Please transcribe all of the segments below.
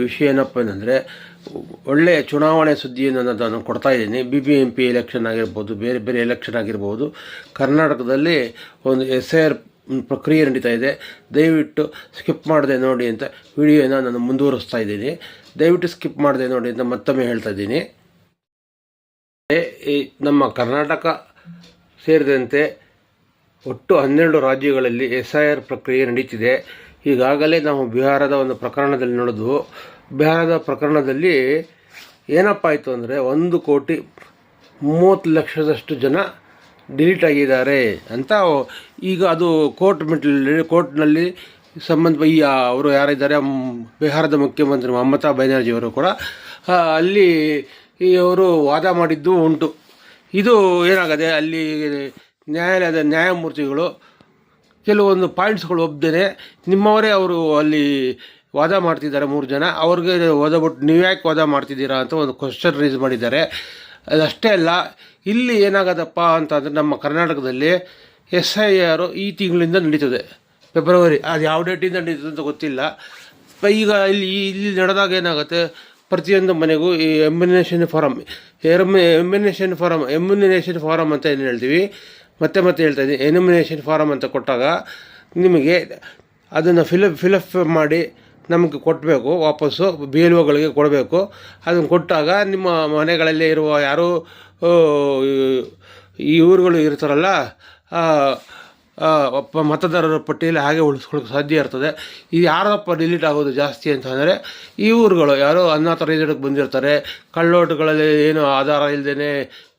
ವಿಷಯ ಏನಪ್ಪ ಏನಂದರೆ ಒಳ್ಳೆಯ ಚುನಾವಣೆ ಸುದ್ದಿಯನ್ನು ನಾನು ಕೊಡ್ತಾ ಇದ್ದೀನಿ. B B M P election ಆಗಿರ್ಬೋದು, ಬೇರೆ ಬೇರೆ ಎಲೆಕ್ಷನ್ ಆಗಿರ್ಬೋದು. ಕರ್ನಾಟಕದಲ್ಲಿ ಒಂದು ಎಸ್ ಐ ಆರ್ ಪ್ರಕ್ರಿಯೆ ನಡೀತಾ ಇದೆ. ದಯವಿಟ್ಟು ಸ್ಕಿಪ್ ಮಾಡದೆ ನೋಡಿ ಅಂತ ವಿಡಿಯೋನ ನಾನು ಮುಂದುವರಿಸ್ತಾ ಇದ್ದೀನಿ. ದಯವಿಟ್ಟು ಸ್ಕಿಪ್ ಮಾಡದೆ ನೋಡಿ ಅಂತ ಮತ್ತೊಮ್ಮೆ ಹೇಳ್ತಾ ಇದ್ದೀನಿ. ಈ ನಮ್ಮ ಕರ್ನಾಟಕ ಸೇರಿದಂತೆ ಒಟ್ಟು ಹನ್ನೆರಡು ರಾಜ್ಯಗಳಲ್ಲಿ ಎಸ್ ಐ ಆರ್ ಪ್ರಕ್ರಿಯೆ ನಡೀತಿದೆ. ಈಗಾಗಲೇ ನಾವು ಬಿಹಾರದ ಒಂದು ಪ್ರಕರಣದಲ್ಲಿ ನೋಡಿದ್ವು ಬಿಹಾರದ ಪ್ರಕರಣದಲ್ಲಿ ಏನಪ್ಪ ಆಯಿತು ಅಂದರೆ ಒಂದು ಕೋಟಿ ಮೂವತ್ತು ಲಕ್ಷದಷ್ಟು ಜನ ಡಿಲೀಟ್ ಆಗಿದ್ದಾರೆ ಅಂತ ಈಗ ಅದು ಕೋರ್ಟ್ ಮೆಟ್ಲಲ್ಲಿ ಕೋರ್ಟ್ನಲ್ಲಿ ಸಂಬಂಧ ಈ ಅವರು ಯಾರಿದ್ದಾರೆ? ಬಿಹಾರದ ಮುಖ್ಯಮಂತ್ರಿ ಮಮತಾ ಬ್ಯಾನರ್ಜಿ ಅವರು ಕೂಡ ಅಲ್ಲಿ ಈ ಅವರು ವಾದ ಮಾಡಿದ್ದು ಉಂಟು. ಇದು ಏನಾಗದೆ ಅಲ್ಲಿ ನ್ಯಾಯಾಲಯದ ನ್ಯಾಯಮೂರ್ತಿಗಳು ಕೆಲವೊಂದು ಪಾಯಿಂಟ್ಸ್ಗಳು ಒಪ್ಪದೇ ನಿಮ್ಮವರೇ ಅವರು ಅಲ್ಲಿ ವಾದ ಮಾಡ್ತಿದ್ದಾರೆ ಮೂರು ಜನ. ಅವ್ರಿಗೆ ವಾದ ಬಿಟ್ಟು ನೀವು ಯಾಕೆ ವಾದ ಮಾಡ್ತಿದ್ದೀರಾ ಅಂತ ಒಂದು ಕ್ವಶನ್ ರೈಸ್ ಮಾಡಿದ್ದಾರೆ. ಅದಷ್ಟೇ ಅಲ್ಲ, ಇಲ್ಲಿ ಏನಾಗದಪ್ಪ ಅಂತಂದರೆ ನಮ್ಮ ಕರ್ನಾಟಕದಲ್ಲಿ ಎಸ್ ಐ ಆರು ಈ ತಿಂಗಳಿಂದ ನಡೀತದೆ. ಫೆಬ್ರವರಿ ಅದು ಯಾವ ಡೇಟಿಂದ ನಡೀತದೆ ಅಂತ ಗೊತ್ತಿಲ್ಲ. ಈಗ ಇಲ್ಲಿ ಇಲ್ಲಿ ನಡೆದಾಗ ಏನಾಗುತ್ತೆ, ಪ್ರತಿಯೊಂದು ಮನೆಗೂ ಈ enumeration form M enumeration form enumeration form ಅಂತ ಏನು ಹೇಳ್ತೀವಿ? ಮತ್ತೆ ಮತ್ತೆ ಹೇಳ್ತಾ ಇದ್ದೀನಿ ಎನಿಮಿನೇಷನ್ ಫಾರಮ್ ಅಂತ ಕೊಟ್ಟಾಗ ನಿಮಗೆ ಅದನ್ನು ಫಿಲಪ್ ಫಿಲಪ್ ಮಾಡಿ ನಮಗೆ ಕೊಟ್ಟಬೇಕು ವಾಪಸ್ಸು ಬಿ ಎಲ್ ಒಗಳಿಗೆ ಕೊಡಬೇಕು. ಅದನ್ನು ಕೊಟ್ಟಾಗ ನಿಮ್ಮ ಮನೆಗಳಲ್ಲಿ ಇರುವ ಯಾರು ಈ ಊರುಗಳು ಇರ್ತಾರಲ್ಲ ಮತದಾರರ ಪಟ್ಟಿಯಲ್ಲಿ ಹಾಗೆ ಉಳಿಸ್ಕೊಳ್ಳೋಕೆ ಸಾಧ್ಯ ಇರ್ತದೆ. ಇದು ಯಾರಪ್ಪ ಡಿಲೀಟ್ ಆಗೋದು ಜಾಸ್ತಿ ಅಂತ ಅಂದರೆ ಈ ಊರುಗಳು, ಯಾರೋ ಅನಾಥರೈಸ್ಡ್ಗೆ ಬಂದಿರ್ತಾರೆ, ಕಳ್ಳೋಟುಗಳಲ್ಲಿ ಏನು ಆಧಾರ ಇಲ್ಲದೇ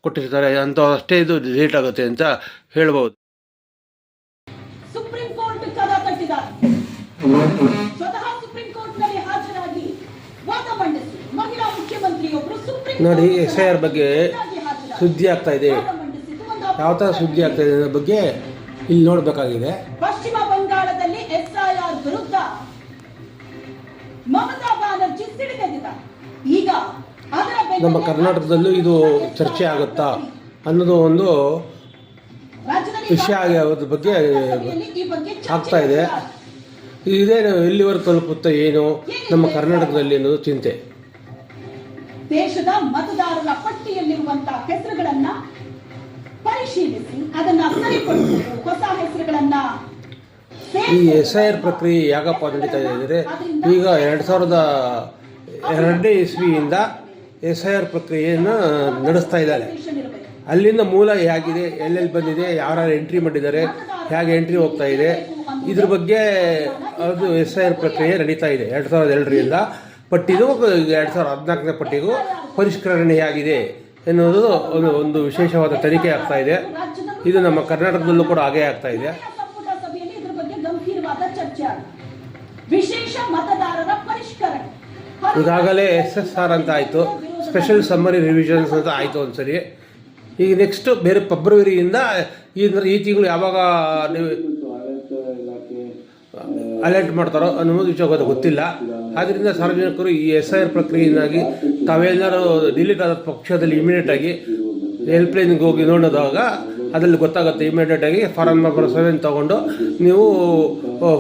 ಕೊಟ್ಟಿರ್ತಾರೆ ಅಂತ ಅಷ್ಟೇ ಇದು ಲೇಟ್ ಆಗುತ್ತೆ ಅಂತ ಹೇಳ್ಬೋದು. ಸುಪ್ರೀಂ ಕೋರ್ಟ್ ಕದ ಕಟ್ಟಿದ ಸ್ವತಃ ಸುಪ್ರೀಂ ಕೋರ್ಟ್ನಲ್ಲಿ ಹಾಜರಾಗಿ ವಾದ ಮಂಡಿಸಿ. ಮಹಿಳಾ ಮುಖ್ಯಮಂತ್ರಿಯೊಬ್ಬರು ಸುಪ್ರೀಂ ನೋಡಿ ಎಸ್ ಐ ಆರ್ ಬಗ್ಗೆ ಸುದ್ದಿ ಆಗ್ತಾ ಇದೆ. ಯಾವ ಥರ ಸುದ್ದಿ ಆಗ್ತಾ ಇದೆ ಅನ್ನೋ ಬಗ್ಗೆ ಇಲ್ಲಿ ನೋಡಬೇಕಾಗಿದೆ. ನಮ್ಮ ಕರ್ನಾಟಕದಲ್ಲೂ ಇದು ಚರ್ಚೆ ಆಗುತ್ತಾ ಅನ್ನೋದು ಒಂದು ವಿಷಯ ಆಗಿ ಅದ್ರ ಬಗ್ಗೆ ಆಗ್ತಾ ಇದೆ. ಇದೇ ಇದೇನು ಎಲ್ಲಿವರೆಗೆ ತಲುಪುತ್ತೆ ಏನು ನಮ್ಮ ಕರ್ನಾಟಕದಲ್ಲಿ ಅನ್ನೋದು ಚಿಂತೆ. ದೇಶದ ಮತದಾರರ ಪಟ್ಟಿಯಲ್ಲಿರುವಂತಹ ಹೆಸರುಗಳನ್ನ ಪರಿಶೀಲಿಸಿ ಅದನ್ನ ಸರಿಪಡಿಸಬೇಕು. ಹೊಸ ಹೆಸರುಗಳನ್ನ ಈ ಎಸ್ ಐ ಆರ್ ಪ್ರಕ್ರಿಯೆ ಯಾಕಪ್ಪ ನಡೀತಾ ಇದೆ ಅಂದರೆ ಈಗ ಎರಡು ಸಾವಿರದ ಎರಡನೇ ಇಸ್ವಿಯಿಂದ ಎಸ್ ಐ ಆರ್ ಪ್ರಕ್ರಿಯೆಯನ್ನು ನಡೆಸ್ತಾ ಇದ್ದಾರೆ ಅಲ್ಲಿಂದ ಮೂಲ ಹೇಗಿದೆ ಎಲ್ಲೆಲ್ಲಿ ಬಂದಿದೆ ಯಾರು ಎಂಟ್ರಿ ಮಾಡಿದ್ದಾರೆ ಹೇಗೆ ಎಂಟ್ರಿ ಹೋಗ್ತಾ ಇದೆ ಇದ್ರ ಬಗ್ಗೆ ಅದು ಎಸ್ ಐ ಆರ್ ಪ್ರಕ್ರಿಯೆ ನಡೀತಾ ಇದೆ. ಎರಡು ಸಾವಿರದ ಎರಡರಿಂದ ಪಟ್ಟಿಗೂ ಎರಡು ಸಾವಿರದ ಹದಿನಾಲ್ಕನೇ ಪಟ್ಟಿಗೂ ಪರಿಷ್ಕರಣೆಯಾಗಿದೆ ಎನ್ನುವುದು ಒಂದು ಒಂದು ವಿಶೇಷವಾದ ತನಿಖೆ ಆಗ್ತಾ ಇದೆ. ಇದು ನಮ್ಮ ಕರ್ನಾಟಕದಲ್ಲೂ ಕೂಡ ಹಾಗೆ ಆಗ್ತಾ ಇದೆ. ಈಗಾಗಲೇ ಎಸ್ ಎಸ್ ಆರ್ ಅಂತ ಆಯಿತು. ಸ್ಪೆಷಲ್ ಸಮ್ಮರಿ ರಿವಿಷನ್ಸ್ ಅಂತ ಆಯಿತು ಒಂದ್ಸರಿ. ಈಗ ನೆಕ್ಸ್ಟ್ ಬೇರೆ ಫೆಬ್ರವರಿಯಿಂದ ಈ ಈ ತಿಂಗಳು ಯಾವಾಗ ನೀವು ಅಲರ್ಟ್ ಮಾಡ್ತಾರೋ ಅನ್ನೋದು ಗೊತ್ತ- ಗೊತ್ತಿಲ್ಲ. ಆದ್ದರಿಂದ ಸಾರ್ವಜನಿಕರು ಈ ಎಸ್ ಐ ಆರ್ ಪ್ರಕ್ರಿಯೆಯಿಂದಾಗಿ ತಾವೆಲ್ಲರೂ ಡಿಲೀಟ್ ಆದ ಪಕ್ಷದಲ್ಲಿ ಇಮಿಡಿಯೇಟ್ ಆಗಿ ಹೆಲ್ಪ್ಲೈನ್ಗೆ ಹೋಗಿ ನೋಡಿದಾಗ ಅದರಲ್ಲಿ ಗೊತ್ತಾಗುತ್ತೆ ಇಮಿಡಿಯೇಟ್ ಆಗಿ ಫಾರಮ್ ನಂಬರ್ ಸೆವೆನ್ ತಗೊಂಡು ನೀವು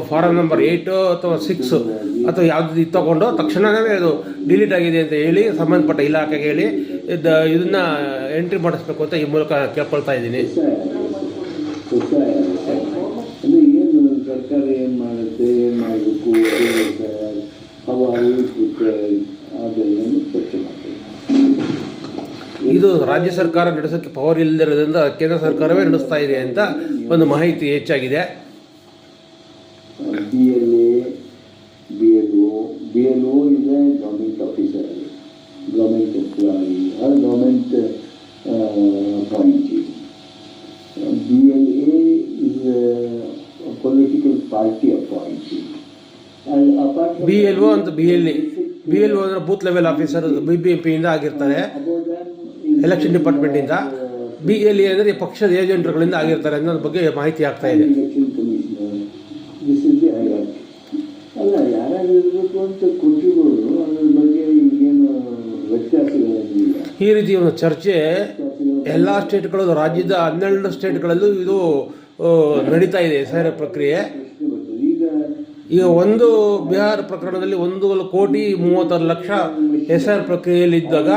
ಫಾರಂ ನಂಬರ್ ಏಯ್ಟು ಅಥವಾ ಸಿಕ್ಸು ಅಥವಾ ಯಾವುದು ಇದು ತೊಗೊಂಡು ತಕ್ಷಣವೇ ಅದು ಡಿಲೀಟ್ ಆಗಿದೆ ಅಂತ ಹೇಳಿ ಸಂಬಂಧಪಟ್ಟ ಇಲಾಖೆಗೆ ಹೇಳಿ ಇದು, ಇದನ್ನ ಎಂಟ್ರಿ ಮಾಡಿಸ್ಬೇಕು ಅಂತ ಈ ಮೂಲಕ ಕೇಳ್ಕೊಳ್ತಾ ಇದ್ದೀನಿ. ಸರ್ಕಾರ ಏನು ಮಾಡುತ್ತೆ, ಏನು ಮಾಡಬೇಕು? ರಾಜ್ಯ ಸರ್ಕಾರ ನಡೆಸೋಕ್ಕೆ ಪವರ್ ಇಲ್ಲದಿರೋದ್ರಿಂದ ಕೇಂದ್ರ ಸರ್ಕಾರವೇ ನಡೆಸ್ತಾ ಇದೆ ಅಂತ ಒಂದು ಮಾಹಿತಿ ಹೆಚ್ಚಾಗಿದೆ. B L A B L O B L O is government officer government employee are government appointees B L A is political party appointees B L O ಅಂತ B L B L O ಅಂದ್ರೆ booth level officer B B M ಪಿಯಿಂದ ಆಗಿರ್ತಾರೆ. Election ಡಿಪಾರ್ಟ್ಮೆಂಟಿಂದ B L A ಅಂದರೆ ಪಕ್ಷದ ಏಜೆಂಟ್ರುಗಳಿಂದ ಆಗಿರ್ತಾರೆ ಅನ್ನೋದ್ರ ಬಗ್ಗೆ ಮಾಹಿತಿ ಆಗ್ತಾ ಇದೆ. ಈ ರೀತಿ ಒಂದು ಚರ್ಚೆ ಎಲ್ಲ ಸ್ಟೇಟ್ಗಳು ರಾಜ್ಯದ ಹನ್ನೆರಡು ಸ್ಟೇಟ್ಗಳಲ್ಲೂ ಇದು ನಡೀತಾ ಇದೆ ಎಸ್ ಐ ಪ್ರಕ್ರಿಯೆ. ಈಗ ಈಗ ಒಂದು ಬಿಹಾರ ಪ್ರಕರಣದಲ್ಲಿ ಒಂದು ಕೋಟಿ ಮೂವತ್ತಾರು ಲಕ್ಷ ಎಸ್ ಆರ್ ಪ್ರಕ್ರಿಯೆಯಲ್ಲಿ ಇದ್ದಾಗ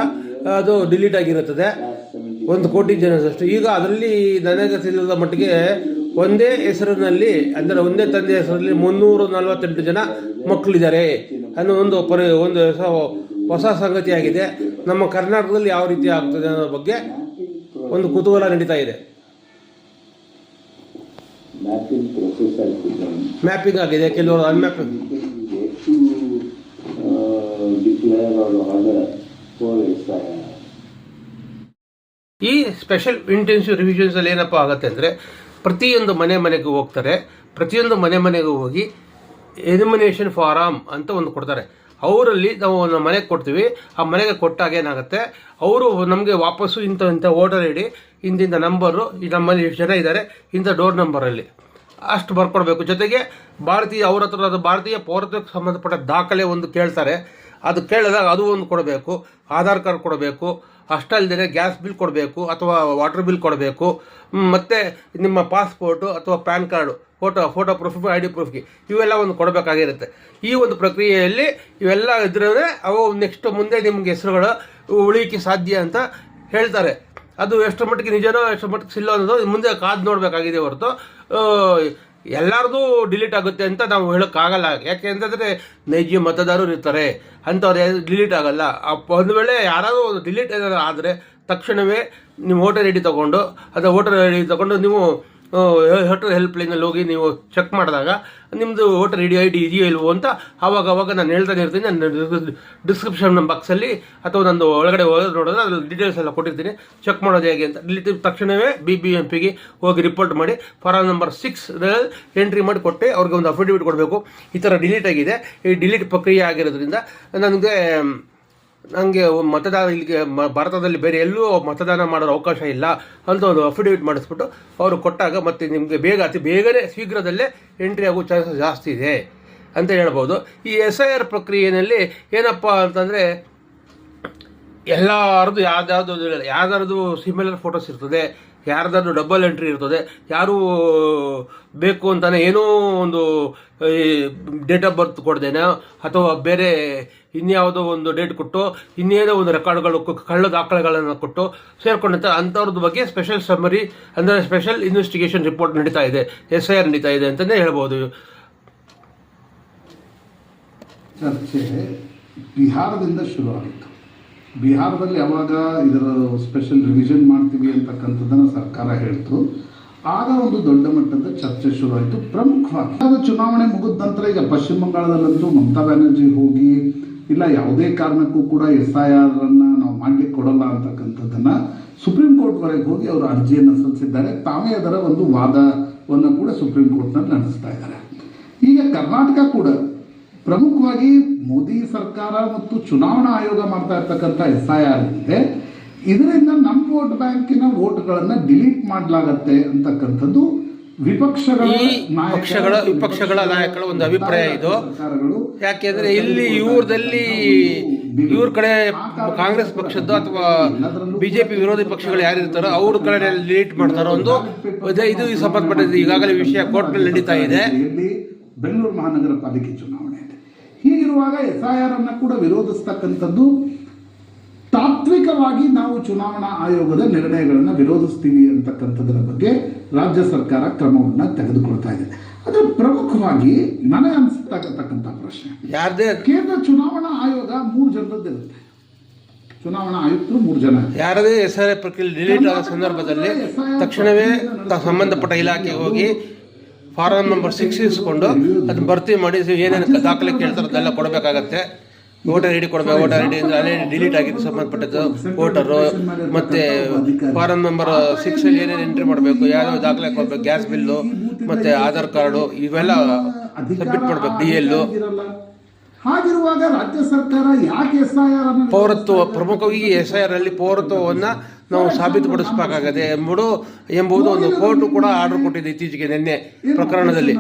ಅದು ಡಿಲೀಟ್ ಆಗಿರುತ್ತದೆ. ಒಂದು ಕೋಟಿ ಜನರಷ್ಟು. ಈಗ ಅದರಲ್ಲಿ ನನಗೆ ತಿಳಿದ ಮಟ್ಟಿಗೆ ಒಂದೇ ಹೆಸರಿನಲ್ಲಿ ಅಂದರೆ ಒಂದೇ ತಂದೆ ಹೆಸರಲ್ಲಿ ಮುನ್ನೂರ ನಲವತ್ತೆಂಟು ಜನ ಮಕ್ಕಳಿದ್ದಾರೆ ಅನ್ನೋ ಒಂದು ಪರಿ ಒಂದು ಹೊಸ ಸಂಗತಿಯಾಗಿದೆ. ನಮ್ಮ ಕರ್ನಾಟಕದಲ್ಲಿ ಯಾವ ರೀತಿ ಆಗ್ತದೆ ಅನ್ನೋ ಬಗ್ಗೆ ಒಂದು ಕುತೂಹಲ ನಡೀತಾ ಇದೆ. ಮ್ಯಾಪಿಂಗ್ ಆಗಿದೆ. ಕೆಲವರು ಅನ್ಮ್ಯಾಪಿಂಗ್ declare ಸ್ಪೆಷಲ್ ಇಂಟೆನ್ಸಿವ್ ರಿವಿಷನ್ಸಲ್ಲಿ ಏನಪ್ಪ ಆಗುತ್ತೆ ಅಂದರೆ ಪ್ರತಿಯೊಂದು ಮನೆ ಮನೆಗೂ ಹೋಗ್ತಾರೆ. ಪ್ರತಿಯೊಂದು ಮನೆ ಮನೆಗೂ ಹೋಗಿ ಎಲಿಮಿನೇಷನ್ ಫಾರಮ್ ಅಂತ ಒಂದು ಕೊಡ್ತಾರೆ. ಅವರಲ್ಲಿ ನಾವು ಒಂದು ಮನೆಗೆ ಕೊಡ್ತೀವಿ. ಆ ಮನೆಗೆ ಕೊಟ್ಟಾಗ ಏನಾಗುತ್ತೆ? ಅವರು ನಮಗೆ ವಾಪಸ್ಸು ಇಂಥ ಇಂಥ ವೋಟರ್ ಇಡಿ, ಇಂತಿಂಥ ನಂಬರು ನಮ್ಮಲ್ಲಿ ಎಷ್ಟು ಜನ ಇದ್ದಾರೆ, ಇಂಥ ಡೋರ್ ನಂಬರಲ್ಲಿ ಅಷ್ಟು ಬರ್ಕೊಡ್ಬೇಕು. ಜೊತೆಗೆ ಭಾರತೀಯ, ಅವ್ರ ಹತ್ರ ಅದು ಭಾರತೀಯ ಪೌರತ್ವಕ್ಕೆ ಸಂಬಂಧಪಟ್ಟ ದಾಖಲೆ ಒಂದು ಕೇಳ್ತಾರೆ. ಅದು ಕೇಳಿದಾಗ ಅದು ಒಂದು ಕೊಡಬೇಕು. ಆಧಾರ್ ಕಾರ್ಡ್ ಕೊಡಬೇಕು. ಅಷ್ಟಲ್ಲದೆ ಗ್ಯಾಸ್ ಬಿಲ್ ಕೊಡಬೇಕು ಅಥವಾ ವಾಟರ್ ಬಿಲ್ ಕೊಡಬೇಕು. ಮತ್ತು ನಿಮ್ಮ ಪಾಸ್ಪೋರ್ಟು ಅಥವಾ PAN card photo photo proof I D ಪ್ರೂಫ್ಗೆ ಇವೆಲ್ಲ ಒಂದು ಕೊಡಬೇಕಾಗಿರುತ್ತೆ. ಈ ಒಂದು ಪ್ರಕ್ರಿಯೆಯಲ್ಲಿ ಇವೆಲ್ಲ ಇದ್ರೆ ಅವು ನೆಕ್ಸ್ಟ್ ಮುಂದೆ ನಿಮ್ಗೆ ಹೆಸರುಗಳು ಉಳಿಯೋಕ್ಕೆ ಸಾಧ್ಯ ಅಂತ ಹೇಳ್ತಾರೆ. ಅದು ಎಷ್ಟು ಮಟ್ಟಿಗೆ ನಿಜನೋ ಎಷ್ಟು ಮಟ್ಟಿಗೆ ಸಿಲ್ಲೋ ಅನ್ನೋದು ಮುಂದೆ ಕಾದು ನೋಡಬೇಕಾಗಿದೆ ಹೊರತು ಎಲ್ಲರದು ಡಿಲೀಟ್ ಆಗುತ್ತೆ ಅಂತ ನಾವು ಹೇಳೋಕ್ಕಾಗಲ್ಲ. ಯಾಕೆ ಅಂತಂದರೆ ನೈಜ ಮತದಾರರು ಇರ್ತಾರೆ. ಅಂಥವ್ರು ಡಿಲೀಟ್ ಆಗಲ್ಲ. ಒಂದು ವೇಳೆ ಯಾರಾದರೂ ಡಿಲೀಟ್ ಆದರೆ ತಕ್ಷಣವೇ ನಿಮ್ಮ ವೋಟರ್ ಐ ಡಿ ತೊಗೊಂಡು, ಅಥವಾ ವೋಟರ್ ಐ ಡಿ ತೊಗೊಂಡು ನೀವು ಹೋಟೆಲ್ ಹೆಲ್ಪ್ ಲೈನಲ್ಲಿ ಹೋಗಿ ನೀವು ಚೆಕ್ ಮಾಡಿದಾಗ ನಿಮ್ಮದು voter I D I D ಇದೆಯೋ ಇಲ್ವೋ ಅಂತ ಆವಾಗ ಅವಾಗ ನಾನು ಹೇಳ್ತಾನೆ ಇರ್ತೀನಿ. ನನ್ನ ಡಿಸ್ಕ್ರಿಪ್ಷನ್ ಬಾಕ್ಸಲ್ಲಿ ಅಥವಾ ನಂದು ಒಳಗಡೆ ಹೋದ್ರೆ ನೋಡಿದ್ರೆ ಅದ್ರಲ್ಲಿ ಡೀಟೇಲ್ಸ್ ಎಲ್ಲ ಕೊಟ್ಟಿರ್ತೀನಿ. ಚೆಕ್ ಮಾಡೋದು ಹೇಗೆ ಅಂತ. ಡಿಲೀಟ್ ತಕ್ಷಣವೇ ಬಿ ಬಿ ಎಂ ಪಿಗೆ ಹೋಗಿ ರಿಪೋರ್ಟ್ ಮಾಡಿ ಫಾರಂ ನಂಬರ್ ಸಿಕ್ಸ್ ಎಂಟ್ರಿ ಮಾಡಿ ಕೊಟ್ಟೆ. ಅವ್ರಿಗೆ ಒಂದು ಅಫಿಡವಿಟ್ ಕೊಡಬೇಕು. ಈ ಥರ ಡಿಲೀಟ್ ಆಗಿದೆ. ಈ ಡಿಲೀಟ್ ಪ್ರಕ್ರಿಯೆ ಆಗಿರೋದ್ರಿಂದ ನನಗೆ ನನಗೆ ಮತದಾನ ಇಲ್ಲಿಗೆ ಮ- ಭಾರತದಲ್ಲಿ ಬೇರೆ ಎಲ್ಲೂ ಮತದಾನ ಮಾಡೋ ಅವಕಾಶ ಇಲ್ಲ ಅಂತ ಒಂದು ಅಫಿಡವಿಟ್ ಮಾಡಿಸ್ಬಿಟ್ಟು ಅವರು ಕೊಟ್ಟಾಗ ಮತ್ತೆ ನಿಮಗೆ ಬೇಗ ಅತಿ ಬೇಗನೆ ಶೀಘ್ರದಲ್ಲೇ ಎಂಟ್ರಿ ಆಗೋ ಚಾನ್ಸಸ್ ಜಾಸ್ತಿ ಇದೆ ಅಂತ ಹೇಳ್ಬೋದು. ಈ ಎಸ್ ಐ ಆರ್ ಪ್ರಕ್ರಿಯೆಯಲ್ಲಿ ಏನಪ್ಪ ಅಂತಂದರೆ ಎಲ್ಲರದ್ದು ಯಾವ್ದಾವ್ದು ಯಾವ್ದಾರದು ಸಿಮಿಲರ್ ಫೋಟೋಸ್ ಇರ್ತದೆ. ಯಾರ್ದಾದ್ರು ಡಬಲ್ ಎಂಟ್ರಿ ಇರ್ತದೆ. ಯಾರು ಬೇಕು ಅಂತಾನೆ ಏನೋ ಒಂದು ಡೇಟ್ ಆಫ್ ಬರ್ತ್ ಕೊಡ್ದೇನೆ, ಅಥವಾ ಬೇರೆ ಇನ್ಯಾವುದೋ ಒಂದು ಡೇಟ್ ಕೊಟ್ಟು, ಇನ್ನೇನೋ ಒಂದು ರೆಕಾರ್ಡ್ಗಳು ಕಳ್ಳ ದಾಖಲೆಗಳನ್ನು ಕೊಟ್ಟು ಸೇರ್ಕೊಂಡಿರ್ತಾರೆ ಅಂಥವ್ರದ್ದು ಬಗ್ಗೆ ಸ್ಪೆಷಲ್ ಸಮರಿ ಅಂದರೆ ಸ್ಪೆಷಲ್ ಇನ್ವೆಸ್ಟಿಗೇಷನ್ ರಿಪೋರ್ಟ್ ನಡೀತಾ ಇದೆ ಎಸ್ ಐ ಆರ್ ನಡೀತಾ ಇದೆ ಅಂತಲೇ ಹೇಳ್ಬೋದು. ಚರ್ಚೆ ಬಿಹಾರದಿಂದ ಶುರುವಾಗಿತ್ತು. ಬಿಹಾರದಲ್ಲಿ ಯಾವಾಗ ಇದರ ಸ್ಪೆಷಲ್ ರಿವಿಷನ್ ಮಾಡ್ತೀವಿ ಅಂತಕ್ಕಂಥದ್ದನ್ನು ಸರ್ಕಾರ ಹೇಳ್ತು. ಆಗ ಒಂದು ದೊಡ್ಡ ಮಟ್ಟದ ಚರ್ಚೆ ಶುರುವಾಯಿತು. ಪ್ರಮುಖವಾಗಿ ಅದು ಚುನಾವಣೆ ಮುಗಿದ ನಂತರ ಈಗ ಪಶ್ಚಿಮ ಬಂಗಾಳದಲ್ಲಂತೂ ಮಮತಾ ಬ್ಯಾನರ್ಜಿ ಹೋಗಿ, ಇಲ್ಲ ಯಾವುದೇ ಕಾರಣಕ್ಕೂ ಕೂಡ ಎಸ್ ಐ ಆರ್ ಅನ್ನ ನಾವು ಮಾಡಲಿಕ್ಕೆ ಕೊಡಲ್ಲ ಅಂತಕ್ಕಂಥದ್ದನ್ನ ಸುಪ್ರೀಂ ಕೋರ್ಟ್ವರೆಗೆ ಹೋಗಿ ಅವರು ಅರ್ಜಿಯನ್ನು ಸಲ್ಲಿಸಿದ್ದಾರೆ. ತಾವೇ ಅದರ ಒಂದು ವಾದವನ್ನು ಕೂಡ ಸುಪ್ರೀಂ ಕೋರ್ಟ್ನಲ್ಲಿ ನಡೆಸ್ತಾ ಇದ್ದಾರೆ. ಈಗ ಕರ್ನಾಟಕ ಕೂಡ ಪ್ರಮುಖವಾಗಿ ಮೋದಿ ಸರ್ಕಾರ ಮತ್ತು ಚುನಾವಣಾ ಆಯೋಗ ಮಾಡ್ತಾ ಇರ್ತಕ್ಕಂಥ ಎಸ್ ಐ ಆರ್ ಇದೆ. ಇದರಿಂದ ನಮ್ಮ ವೋಟ್ ಬ್ಯಾಂಕಿನ ವೋಟ್ಗಳನ್ನು ಡಿಲೀಟ್ ಮಾಡಲಾಗತ್ತೆ ಅಂತಕ್ಕಂಥದ್ದು ವಿಪಕ್ಷಗಳ ಪಕ್ಷಗಳ ವಿಪಕ್ಷಗಳ ನಾಯಕರ ಒಂದು ಅಭಿಪ್ರಾಯ ಇದು. ಯಾಕೆಂದ್ರೆ ಇಲ್ಲಿ ಇವ್ರದಲ್ಲಿ ಇವ್ರ ಕಡೆ ಕಾಂಗ್ರೆಸ್ ಪಕ್ಷದ್ದು ಅಥವಾ ಬಿಜೆಪಿ ವಿರೋಧಿ ಪಕ್ಷಗಳು ಯಾರಿರ್ತಾರೋ ಅವ್ರ ಕಡೆ ಡಿಲೀಟ್ ಮಾಡ್ತಾರೋ ಒಂದು ಇದೆ- ಸಂಬಂಧಪಟ್ಟಿದ್ದು ಈಗಾಗಲೇ ವಿಷಯ ಕೋರ್ಟ್ನಲ್ಲಿ ನಡೀತಾ ಇದೆ. ಇಲ್ಲಿ ಬೆಂಗಳೂರು ಮಹಾನಗರ ಪಾಲಿಕೆ ಚುನಾವಣೆ. ಹೀಗಿರುವಾಗ ಎಸ್ ಐ ಆರ್ ಅನ್ನ ಕೂಡ ವಿರೋಧಿಸ್ತಕ್ಕಂಥದ್ದು ತಾತ್ವಿಕವಾಗಿ ನಾವು ಚುನಾವಣಾ ಆಯೋಗದ ನಿರ್ಣಯಗಳನ್ನು ವಿರೋಧಿಸ್ತೀವಿ ಅಂತಕ್ಕಂಥದ್ರ ಬಗ್ಗೆ ರಾಜ್ಯ ಸರ್ಕಾರ ಕ್ರಮವನ್ನ ತೆಗೆದುಕೊಳ್ತಾ ಇದೆ. ಆದರೆ ಪ್ರಮುಖವಾಗಿ ನನಗೆ ಅನಿಸ್ತಕ್ಕಂಥ ಪ್ರಶ್ನೆ. ಯಾರದೇ? ಕೇಂದ್ರ ಚುನಾವಣಾ ಆಯೋಗ ಮೂರು ಜನರದ್ದಿರುತ್ತೆ ಚುನಾವಣಾ ಆಯುಕ್ತರು ಮೂರು ಜನ. ಯಾರದೇ? ಎಸ್ ಆರ್ ಪ್ರಕ್ರಿಯೆ ಡಿಲೀಟ್ ಆದ ಸಂದರ್ಭದಲ್ಲಿ ತಕ್ಷಣವೇ ಸಂಬಂಧಪಟ್ಟ ಇಲಾಖೆಗೆ ಹೋಗಿ ಫಾರಂ ನಂಬರ್ ಸಿಕ್ಸ್ ಇಸ್ಕೊಂಡು ಅದನ್ನ ಭರ್ತಿ ಮಾಡಿ ಏನೇನು ದಾಖಲೆ ಕೇಳ್ತಾರೋ ಅದೆಲ್ಲ ಕೊಡಬೇಕಾಗತ್ತೆ. ವೋಟರ್ ಐ ಡಿ ಕೊಡಬೇಕು ವೋಟರ್ ಐ ಡಿ ಅಂದರೆ ಅಲ್ಲೇ ಡಿಲೀಟ್ ಆಗಿದ್ದು ಸಂಬಂಧಪಟ್ಟದ್ದು. ವೋಟರು ಮತ್ತು ಫಾರಂ ನಂಬರ್ ಸಿಕ್ಸಲ್ಲಿ ಏನೇನು ಎಂಟ್ರಿ ಮಾಡಬೇಕು ಯಾವ್ಯಾವ ದಾಖಲೆ ಕೊಡಬೇಕು ಗ್ಯಾಸ್ ಬಿಲ್ಲು ಮತ್ತು ಆಧಾರ್ ಕಾರ್ಡು ಇವೆಲ್ಲ ಸಬ್ಮಿಟ್ ಮಾಡಬೇಕು ಡಿ ಎಲ್ಲು ಹಾಗಿರುವಾಗ ರಾಜ್ಯ ಸರ್ಕಾರ ಯಾಕೆ ಎಸ್ ಐ ಆರ್ ಪೌರತ್ವ ಪ್ರಮುಖವಾಗಿ ಎಸ್ ಐ ಆರ್ ಅಲ್ಲಿ ಪೌರತ್ವವನ್ನು ನಾವು ಸಾಬೀತುಪಡಿಸಬೇಕಾಗದೆ ಎಂಬುದು ಎಂಬುದು ಒಂದು ಕೋರ್ಟ್ ಕೂಡ ಆರ್ಡರ್ ಕೊಟ್ಟಿದೆ ಇತ್ತೀಚೆಗೆ ನಿನ್ನೆ ಪ್ರಕರಣದಲ್ಲಿ.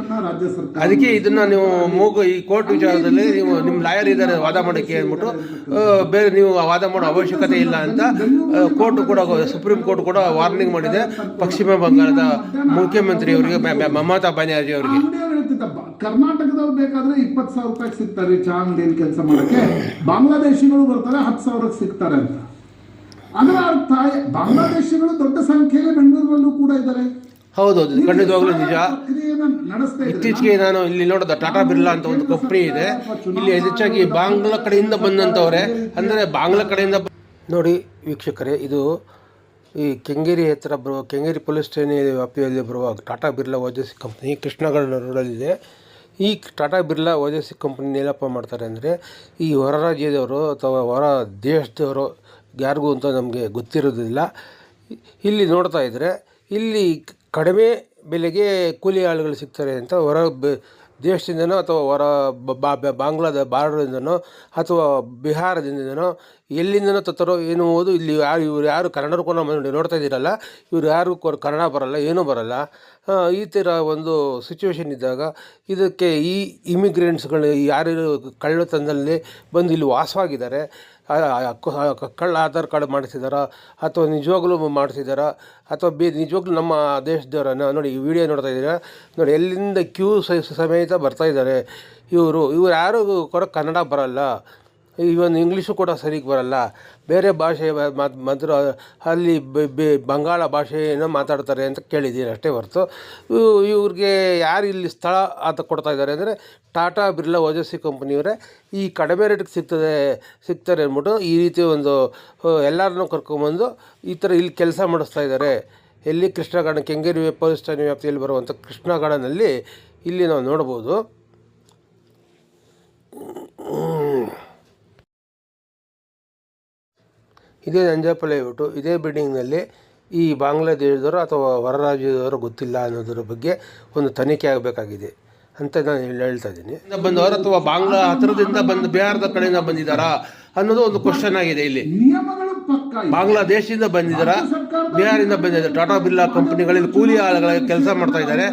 ಅದಕ್ಕೆ ಇದನ್ನ ನೀವು ಮೂಗು ಈ ಕೋರ್ಟ್ ವಿಚಾರದಲ್ಲಿ ನೀವು ನಿಮ್ಮ ಲಾಯರ್ ಇದ್ದಾರೆ ವಾದ ಮಾಡೋಕ್ಕೆ ಅಂದ್ಬಿಟ್ಟು ಬೇರೆ ನೀವು ವಾದ ಮಾಡೋ ಅವಶ್ಯಕತೆ ಇಲ್ಲ ಅಂತ ಕೋರ್ಟ್ ಕೂಡ, ಸುಪ್ರೀಂ ಕೋರ್ಟ್ ಕೂಡ ವಾರ್ನಿಂಗ್ ಮಾಡಿದೆ. ಪಶ್ಚಿಮ ಬಂಗಾಳದ ಮುಖ್ಯಮಂತ್ರಿ ಅವರಿಗೆ, ಮ- ಮ- ಮಮತಾ ಬ್ಯಾನರ್ಜಿ ಅವರಿಗೆ. ಕರ್ನಾಟಕದವ್ರು ಬೇಕಾದ್ರೆ ಇಪ್ಪತ್ತು ಸಾವಿರ ರೂಪಾಯಿ ಸಿಗ್ತಾರೆ. ಚಾಂಗ್ ಅಂಗಡಿಯಲ್ಲಿ ಕೆಲಸ ಮಾಡಕ್ಕೆ. ಬಾಂಗ್ಲಾದೇಶಿಗಳು ಬರ್ತಾರೆ, ಹತ್ತು ಸಾವಿರಕ್ಕೆ ಸಿಗ್ತಾರೆ ಅಂತ. ಅದರ ಅರ್ಥ ಬಾಂಗ್ಲಾದೇಶಿಗಳು ದೊಡ್ಡ ಸಂಖ್ಯೆಯಲ್ಲಿ ಬೆಂಗಳೂರಲ್ಲೂ ಕೂಡ ಇದ್ದಾರೆ. ಹೌದೌದು ಖಂಡಿತವಾಗ್ಲೂ ನಿಜ. ಇತ್ತೀಚೆಗೆ ನಾನು ಇಲ್ಲಿ ನೋಡಿದ ಟಾಟಾ ಬಿರ್ಲಾ ಅಂತ ಒಂದು ಕಂಪ್ನಿ ಇದೆ. ಇಲ್ಲಿ ಹೆಚ್ಚಾಗಿ ಬಾಂಗ್ಲಾ ಕಡೆಯಿಂದ ಬಂದಂಥವ್ರೆ. ಅಂದರೆ ಬಾಂಗ್ಲಾ ಕಡೆಯಿಂದ ನೋಡಿ ವೀಕ್ಷಕರೇ ಇದು ಈ ಕೆಂಗೇರಿ ಹತ್ತಿರ ಬರುವ ಕೆಂಗೇರಿ ಪೊಲೀಸ್ ಠಾಣೆ ವ್ಯಾಪ್ತಿಯಲ್ಲಿ ಬರುವ ಟಾಟಾ ಬಿರ್ಲಾ ಓಜಸ್ಸಿ ಕಂಪ್ನಿ ಕೃಷ್ಣಗಳ ರೋಡಲ್ಲಿದೆ ಈ ಟಾಟಾ ಬಿರ್ಲಾ ಓಜಸ್ಸಿ ಕಂಪ್ನಿ ಏನಪ್ಪ ಮಾಡ್ತಾರೆ ಅಂದರೆ ಈ ಹೊರ ರಾಜ್ಯದವರು ಅಥವಾ ಹೊರ ದೇಶದವರು ಯಾರಿಗೂ ಅಂತ ನಮಗೆ ಗೊತ್ತಿರೋದಿಲ್ಲ. ಇಲ್ಲಿ ನೋಡ್ತಾ ಇದ್ದರೆ ಇಲ್ಲಿ ಕಡಿಮೆ ಬೆಲೆಗೆ ಕೂಲಿ ಆಳುಗಳು ಸಿಗ್ತಾರೆ ಅಂತ ಹೊರ ದೇಶದಿಂದನೋ ಅಥವಾ ಹೊರ ಬಾಂಗ್ಲಾದ ಬಾರ್ಡರಿಂದನೋ ಅಥವಾ ಬಿಹಾರದಿಂದನೋ ಎಲ್ಲಿಂದನೋ ತತ್ತರೋ ಓದು, ಇಲ್ಲಿ ಯಾರು, ಇವ್ರು ಯಾರು ಕನ್ನಡಕ್ಕೂ ನಮ್ಮ ನೋಡಿ ನೋಡ್ತಾ ಇದ್ದೀರಲ್ಲ, ಇವ್ರು ಯಾರು ಕನ್ನಡ ಬರಲ್ಲ, ಏನೂ ಬರಲ್ಲ. ಈ ಥರ ಒಂದು ಸಿಚುವೇಶನ್ ಇದ್ದಾಗ ಇದಕ್ಕೆ ಈ ಇಮಿಗ್ರೆಂಟ್ಸ್ಗಳು ಯಾರು ಕಳ್ಳತನದಲ್ಲಿ ಬಂದು ಇಲ್ಲಿ ವಾಸವಾಗಿದ್ದಾರೆ. ಕಳ್ಳ ಆಧಾರ್ ಕಾರ್ಡ್ ಮಾಡಿಸಿದಾರ? ಅಥವಾ ನಿಜವಾಗ್ಲೂ ಮಾಡಿಸಿದಾರ? ಅಥವಾ ಬೇ, ನಿಜವಾಗ್ಲೂ ನಮ್ಮ ದೇಶದವರ ನೋಡಿ, ಈ ವಿಡಿಯೋ ನೋಡ್ತಾ ಇದ್ದೀರಾ? ನೋಡಿ, ಎಲ್ಲಿಂದ ಕ್ಯೂ ಸಮೇತ ಬರ್ತಾ ಇದ್ದಾರೆ. ಇವರು, ಇವ್ರು ಯಾರು ಕೊರ ಕನ್ನಡ ಬರಲ್ಲ. ಇವನ್ ಇಂಗ್ಲೀಷು ಕೂಡ ಸರಿಗೆ ಬರಲ್ಲ. ಬೇರೆ ಭಾಷೆ ಮಾತ್ರ ಅಲ್ಲಿ ಬಂಗಾಳ ಭಾಷೆಯನ್ನು ಮಾತಾಡ್ತಾರೆ ಅಂತ ಕೇಳಿದ್ದೀನಿ ಅಷ್ಟೇ ಹೊರತು. ಇವ್- ಇವ್ರಿಗೆ ಯಾರು ಇಲ್ಲಿ ಸ್ಥಳ ಅಂತ ಕೊಡ್ತಾ ಇದ್ದಾರೆ ಅಂದರೆ ಟಾಟಾ ಬಿರ್ಲಾ ಓಜಸ್ಸಿ ಕಂಪ್ನಿಯವರೇ. ಈ ಕಡಿಮೆ ರೇಟಿಗೆ ಸಿಗ್ತದೆ, ಸಿಗ್ತಾರೆ ಅಂದ್ಬಿಟ್ಟು ಈ ರೀತಿ ಒಂದು ಎಲ್ಲರನ್ನೂ ಕರ್ಕೊಂಬಂದು ಈ ಥರ ಇಲ್ಲಿ ಕೆಲಸ ಮಾಡಿಸ್ತಾ ಇದ್ದಾರೆ. ಎಲ್ಲಿ ಕೃಷ್ಣಗಾಡ ಕೆಂಗೇರಿ ಪೊಲೀಸ್ ಠಾಣೆ ವ್ಯಾಪ್ತಿಯಲ್ಲಿ ಬರುವಂಥ ಕೃಷ್ಣಗಾಡನಲ್ಲಿ ಇಲ್ಲಿ ನಾವು ನೋಡ್ಬೋದು. ಇದೇ ನಂಜಾಪುಲೆ ಬಿಟ್ಟು ಇದೇ ಬಿಲ್ಡಿಂಗ್ನಲ್ಲಿ ಈ ಬಾಂಗ್ಲಾದೇಶದವರು ಅಥವಾ ಹೊರ ರಾಜ್ಯದವರು ಗೊತ್ತಿಲ್ಲ ಅನ್ನೋದ್ರ ಬಗ್ಗೆ ಒಂದು ತನಿಖೆ ಆಗಬೇಕಾಗಿದೆ ಅಂತ ನಾನು ಹೇಳಿ ಹೇಳ್ತಾ ಇದ್ದೀನಿ. ಬಂದವರು ಅಥವಾ ಬಾಂಗ್ಲಾ ಹತ್ತಿರದಿಂದ ಬಂದು ಬಿಹಾರದ ಕಡೆಯಿಂದ ಬಂದಿದ್ದಾರಾ ಅನ್ನೋದು ಒಂದು ಕ್ವಶನ್ ಆಗಿದೆ ಇಲ್ಲಿ. ಬಾಂಗ್ಲಾದೇಶದಿಂದ ಬಂದಿದ್ದಾರಾ? ಬಿಹಾರಿಂದ ಬಂದಿದ್ದಾರೆ? ಟಾಟಾ ಬಿರ್ಲಾ ಕಂಪನಿಗಳಲ್ಲಿ ಕೂಲಿ ಆಳುಗಳ ಕೆಲಸ ಮಾಡ್ತಾ ಇದ್ದಾರೆ.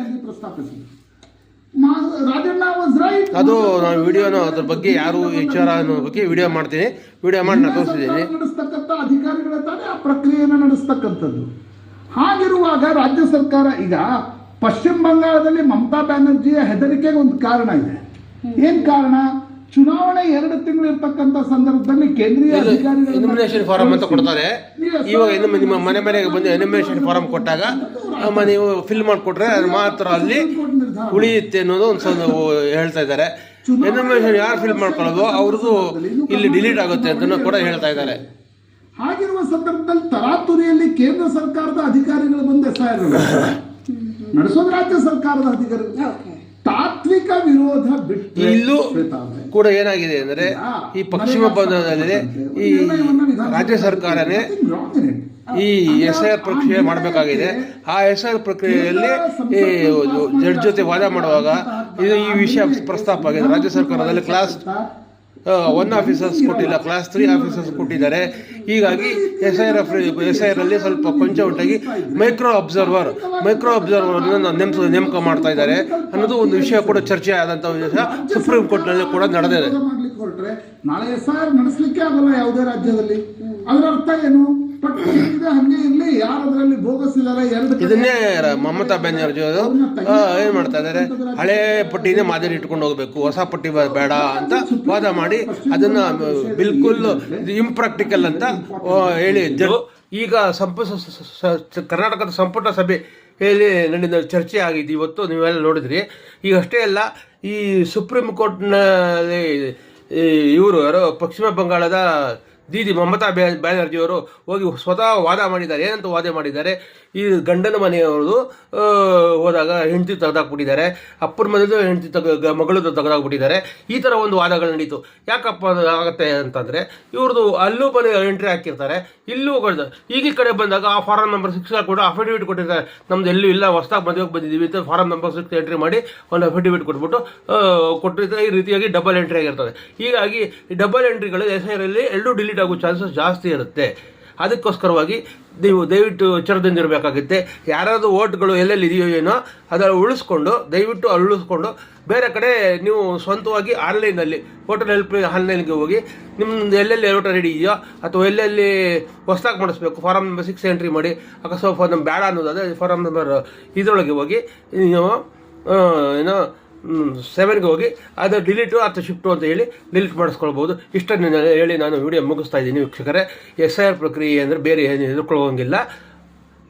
ಅದು ನಾನು ವಿಡಿಯೋನ ಅದ್ರ ಬಗ್ಗೆ ಯಾರು ವಿಚಾರ ಅನ್ನೋ ಬಗ್ಗೆ ವಿಡಿಯೋ ಮಾಡ್ತೀನಿ. ವಿಡಿಯೋ ಮಾಡಿ ನಾನು ತೋರಿಸಿದ್ದೀನಿ. ನಡೆಸ್ತಕ್ಕಂಥ ಅಧಿಕಾರಿಗಳ ತಾನೇ ಆ ಪ್ರಕ್ರಿಯೆಯನ್ನು ನಡೆಸ್ತಕ್ಕಂಥದ್ದು. ಹಾಗಿರುವಾಗ ರಾಜ್ಯ ಸರ್ಕಾರ ಈಗ ಪಶ್ಚಿಮ ಬಂಗಾಳದಲ್ಲಿ ಮಮತಾ ಬ್ಯಾನರ್ಜಿಯ ಹೆದರಿಕೆಗೆ ಒಂದು ಕಾರಣ ಇದೆ. ಏನು ಕಾರಣ? ಚುನಾವಣೆ ಎರಡು ತಿಂಗಳು ಇರ್ತಕ್ಕಂಥ ಸಂದರ್ಭದಲ್ಲಿ ಕೇಂದ್ರೀಯ ಅಧಿಕಾರಿಗಳು ಎನಿಮಿನೇಷನ್ ಫಾರಂ ಅಂತ ಕೊಡ್ತಾರೆ. ಇವಾಗ ನಿಮ್ಮ ಮನೆ ಮನೆಗೆ ಬಂದು ಎನಿಮಿನೇಷನ್ ಫಾರಂ ಕೊಟ್ಟಾಗ ಅಮ್ಮ ನೀವು ಫಿಲ್ ಮಾಡಿಕೊಟ್ರೆ ಅದು ಮಾತ್ರ ಅಲ್ಲಿ ಉಳಿಯುತ್ತೆ ಅನ್ನೋದು ಒಂದು ಹೇಳ್ತಾ ಇದ್ದಾರೆ. ಎನಿಮಿನೇಷನ್ ಯಾರು ಫಿಲ್ ಮಾಡ್ಕೊಳ್ಳೋದು ಅವ್ರದ್ದು ಇಲ್ಲಿ ಡಿಲೀಟ್ ಆಗುತ್ತೆ ಅಂತ ಕೂಡ ಹೇಳ್ತಾ ಇದ್ದಾರೆ. ಹಾಗಿರುವ ಸಂದರ್ಭದಲ್ಲಿ ತರಾತುರಿಯಲ್ಲಿ ಕೇಂದ್ರ ಸರ್ಕಾರದ ಅಧಿಕಾರಿಗಳು ಬಂದು ಎಸ್ ನಡೆಸೋದು ರಾಜ್ಯ ಸರ್ಕಾರದ ಅಧಿಕಾರಿಗಳು. ತಾತ್ವಿಕ ವಿರೋಧ ಬಿಟ್ಟು ಇಲ್ಲೂ ಕೂಡ ಏನಾಗಿದೆ ಅಂದರೆ ಈ ಪಶ್ಚಿಮ ಬಂಗಾಳದಲ್ಲಿ ಈ ರಾಜ್ಯ ಸರ್ಕಾರನೇ ಈ ಎಸ್ ಐ ಆರ್ ಪ್ರಕ್ರಿಯೆ ಮಾಡಬೇಕಾಗಿದೆ. ಆ ಎಸ್ ಐ ಆರ್ ಪ್ರಕ್ರಿಯೆಯಲ್ಲಿ ಈ ಜಡ್ಜ್ ಜೊತೆ ವಾದ ಮಾಡುವಾಗ ಇದು ಈ ವಿಷಯ ಪ್ರಸ್ತಾಪ ಆಗಿದೆ. ರಾಜ್ಯ ಸರ್ಕಾರದಲ್ಲಿ ಕ್ಲಾಸ್ ಒನ್ ಆಫೀಸರ್ಸ್ ಕೊಟ್ಟಿಲ್ಲ ಕ್ಲಾಸ್ ತ್ರೀ ಆಫೀಸರ್ಸ್ ಕೊಟ್ಟಿದ್ದಾರೆ. ಹೀಗಾಗಿ S I R S I ಆರಲ್ಲಿ ಸ್ವಲ್ಪ ಕೊಂಚ ಉಂಟಾಗಿ ಮೈಕ್ರೋ ಅಬ್ಸರ್ವರ್ ಮೈಕ್ರೋ ಅಬ್ಸರ್ವರ್ನ ನೇಮಕ ನೇಮಕ ಮಾಡ್ತಾ ಇದ್ದಾರೆ. ಅನ್ನೋದು ಒಂದು ವಿಷಯ ಕೂಡ ಚರ್ಚೆ ಆದಂಥ ವಿಷಯ ಸುಪ್ರೀಂ ಕೋರ್ಟ್ನಲ್ಲಿ ಕೂಡ ನಡೆದಿದೆ. ನಾಳೆ ಎಸ್ ಆರ್ ನಡೆಸಲಿಕ್ಕೆ ಆಗಲ್ಲ ಯಾವುದೇ ರಾಜ್ಯದಲ್ಲಿ. ಅದರ ಅರ್ಥ ಏನು? ಪಟ್ಟು ಇದೆ ಹಂಗೆ ಇರ್ಲಿ ಯಾರು ಅದರಲ್ಲಿ ಬೋಗಸ್ ಎರಡು ಇದನ್ನೇ ಮಮತಾ ಬ್ಯಾನರ್ಜಿ ಅವರು ಆ, ಏನ್ ಮಾಡ್ತಾ ಇದ್ದಾರೆ ಹಳೆ ಪಟ್ಟಿನೇ ಮಾದರಿ ಇಟ್ಕೊಂಡು ಹೋಗ್ಬೇಕು. ಹೊಸ ಪಟ್ಟಿ ಬ- ಬೇಡ ಅಂತ ವಾದ ಮಾಡಿ ಅದನ್ನ ಬಿಲ್ಕುಲ್ ಇಂಪ್ರಾಕ್ಟಿಕಲ್ ಅಂತ ಹೇಳಿ ಈಗ ಸಂಪುಟ ಕರ್ನಾಟಕದ ಸಂಪುಟ ಸಭೆ ಹೇಳಿ ನಡೆದ ಚರ್ಚೆ ಆಗಿದೆ ಇವತ್ತು ನೀವೆಲ್ಲ ನೋಡಿದ್ರಿ. ಈಗ ಅಷ್ಟೇ ಅಲ್ಲ ಈ ಸುಪ್ರೀಂ ಕೋರ್ಟ್ನಲ್ಲಿ ಇವರು ಯಾರು ಪಶ್ಚಿಮ ಬಂಗಾಳದ ದೀದಿ ಮಮತಾ ಬ್ಯಾ- ಬ್ಯಾನರ್ಜಿಯವರು ಹೋಗಿ ಸ್ವತಃ ವಾದ ಮಾಡಿದ್ದಾರೆ. ಏನಂತ ವಾದ ಮಾಡಿದ್ದಾರೆ? ಈ ಗಂಡನ ಮನೆಯವರು ಹೋದಾಗ ಹೆಂಡತಿ ತೆಗೆದಾಕ್ಬಿಟ್ಟಿದ್ದಾರೆ, ಅಪ್ಪನ ಮನೆಯದು ಹೆಂಡತಿ ತೆಗ ಮಗಳದ್ದು ತೆಗೆದಾಕ್ಬಿಟ್ಟಿದ್ದಾರೆ. ಈ ಥರ ಒಂದು ವಾದಗಳು ನಡೀತು. ಯಾಕಪ್ಪ ಆಗುತ್ತೆ ಅಂತಂದರೆ ಇವ್ರದ್ದು ಅಲ್ಲೂ ಬಂದು ಎಂಟ್ರಿ ಹಾಕಿರ್ತಾರೆ, ಇಲ್ಲೂ ಕೊಡ್ತಾರೆ ಈಗ ಕಡೆ ಬಂದಾಗ ಆ ಫಾರಂ ನಂಬರ್ ಸಿಕ್ಸ್ ಕೂಡ ಅಫಿಡವಿಟ್ ಕೊಟ್ಟಿರ್ತಾರೆ. ನಮ್ದು ಎಲ್ಲೂ ಇಲ್ಲ, ಹೊಸದಾಗಿ ಮದುವೆಗೆ ಬಂದಿದ್ದೀವಿ ಅಂತ ಫಾರಂ ನಂಬರ್ ಸಿಕ್ಸ್ ಎಂಟ್ರಿ ಮಾಡಿ ಒಂದು ಅಫಿಡವಿಟ್ ಕೊಟ್ಬಿಟ್ಟು ಕೊಟ್ಟಿರ್ತಾರೆ. ಈ ರೀತಿಯಾಗಿ ಡಬಲ್ ಎಂಟ್ರಿ ಆಗಿರ್ತದೆ. ಹೀಗಾಗಿ ಡಬಲ್ ಎಂಟ್ರಿಗಳು ಎಸ್ ಐರಲ್ಲಿ ಎರಡೂ ಡಿಲೀಟ್ ಆಗೋ ಚಾನ್ಸಸ್ ಜಾಸ್ತಿ ಇರುತ್ತೆ. ಅದಕ್ಕೋಸ್ಕರವಾಗಿ ನೀವು ದಯವಿಟ್ಟು ಎಚ್ಚರದಿಂದ ಇರಬೇಕಾಗುತ್ತೆ. ಯಾರಾದರೂ ಓಟ್ಗಳು ಎಲ್ಲೆಲ್ಲಿ ಇದೆಯೋ ಏನೋ ಅದರಲ್ಲಿ ಉಳಿಸ್ಕೊಂಡು, ದಯವಿಟ್ಟು ಅಲ್ಲಿ ಉಳಿಸ್ಕೊಂಡು, ಬೇರೆ ಕಡೆ ನೀವು ಸ್ವಂತವಾಗಿ ಆನ್ಲೈನಲ್ಲಿ ಓಟರ್ ಹೆಲ್ಪ್ ಆನ್ಲೈನ್ಗೆ ಹೋಗಿ ನಿಮ್ಮದು ಎಲ್ಲೆಲ್ಲಿ ಓಟರ್ ರೆಡಿ ಇದೆಯೋ, ಅಥವಾ ಎಲ್ಲೆಲ್ಲಿ ಹೊಸ್ದಾಗಿ ಮಾಡಿಸ್ಬೇಕು ಫಾರಮ್ ನಂಬರ್ ಸಿಕ್ಸ್ ಎಂಟ್ರಿ ಮಾಡಿ, ಅಕಸ್ಮಾತ್ ಫಾರಮ್ ಬೇಡ ಅನ್ನೋದಾದರೆ ಫಾರಮ್ ನಂಬರ್ ಇದರೊಳಗೆ ಹೋಗಿ, ನೀವು ಏನೋ ಸೆವೆನ್ಗೆ ಹೋಗಿ ಅದು ಡಿಲೀಟು ಅಥವಾ ಶಿಫ್ಟು ಅಂತ ಹೇಳಿ ಡಿಲೀಟ್ ಮಾಡಿಸ್ಕೊಳ್ಬೋದು. ಇಷ್ಟನ್ನು ನಾನು ಹೇಳಿ ನಾನು ವಿಡಿಯೋ ಮುಗಿಸ್ತಾ ಇದ್ದೀನಿ ವೀಕ್ಷಕರೇ. ಎಸ್ ಐ ಆರ್ ಪ್ರಕ್ರಿಯೆ ಅಂದರೆ ಬೇರೆ ಏನು ಎದುರ್ಕೊಳ್ಳೋಂಗಿಲ್ಲ.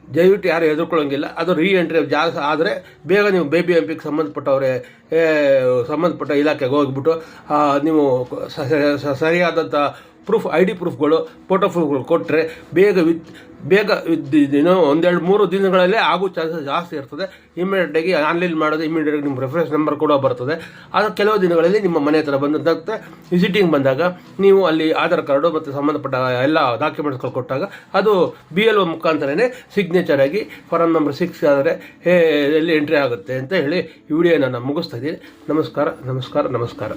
ದಯವಿಟ್ಟು ಯಾರು ಹೆದರ್ಕೊಳ್ಳೋಂಗಿಲ್ಲ ಅದು ರೀ ಎಂಟ್ರಿ ಜಾಸ್ತಿ ಆದರೆ ಬೇಗ ನೀವು ಬೇಬಿ ಎಂ ಪಿಗೆ ಸಂಬಂಧಪಟ್ಟವ್ರೆ ಸಂಬಂಧಪಟ್ಟ ಇಲಾಖೆಗೆ ಹೋಗ್ಬಿಟ್ಟು ನೀವು ಸರಿಯಾದಂಥ ಪ್ರೂಫ್ ಐ ಡಿ ಪ್ರೂಫ್ಗಳು ಫೋಟೋ ಪ್ರೂಫ್ಗಳು ಕೊಟ್ಟರೆ ಬೇಗ ವಿತ್ ಬೇಗ ಏನೋ ಒಂದೆರಡು ಮೂರು ದಿನಗಳಲ್ಲೇ ಆಗೋ ಚಾನ್ಸಸ್ ಜಾಸ್ತಿ ಇರ್ತದೆ. ಇಮಿಡಿಯೇಟಾಗಿ ಆನ್ಲೈನ್ ಮಾಡೋದು ಇಮಿಡಿಯೇಟಾಗಿ ನಿಮ್ಮ ರೆಫರೆನ್ಸ್ ನಂಬರ್ ಕೂಡ ಬರ್ತದೆ. ಅದು ಕೆಲವು ದಿನಗಳಲ್ಲಿ ನಿಮ್ಮ ಮನೆ ಹತ್ರ ಬಂದ ವಿಸಿಟಿಂಗ್ ಬಂದಾಗ ನೀವು ಅಲ್ಲಿ ಆಧಾರ್ ಕಾರ್ಡು ಮತ್ತು ಸಂಬಂಧಪಟ್ಟ ಎಲ್ಲ ಡಾಕ್ಯುಮೆಂಟ್ಸ್ಗಳು ಕೊಟ್ಟಾಗ ಅದು ಬಿ ಎಲ್ ಒ ಮುಖಾಂತರನೇ ಸಿಗ್ನೇಚರ್ ಆಗಿ ಫಾರಮ್ ನಂಬರ್ ಸಿಕ್ಸ್ ಆದರೆ, ಹೇ ಎಲ್ಲಿ ಎಂಟ್ರಿ ಆಗುತ್ತೆ ಅಂತ ಹೇಳಿ ಈ ವಿಡಿಯೋನ ನಾನು ಮುಗಿಸ್ತಾ ಇದ್ದೀನಿ. ನಮಸ್ಕಾರ ನಮಸ್ಕಾರ ನಮಸ್ಕಾರ.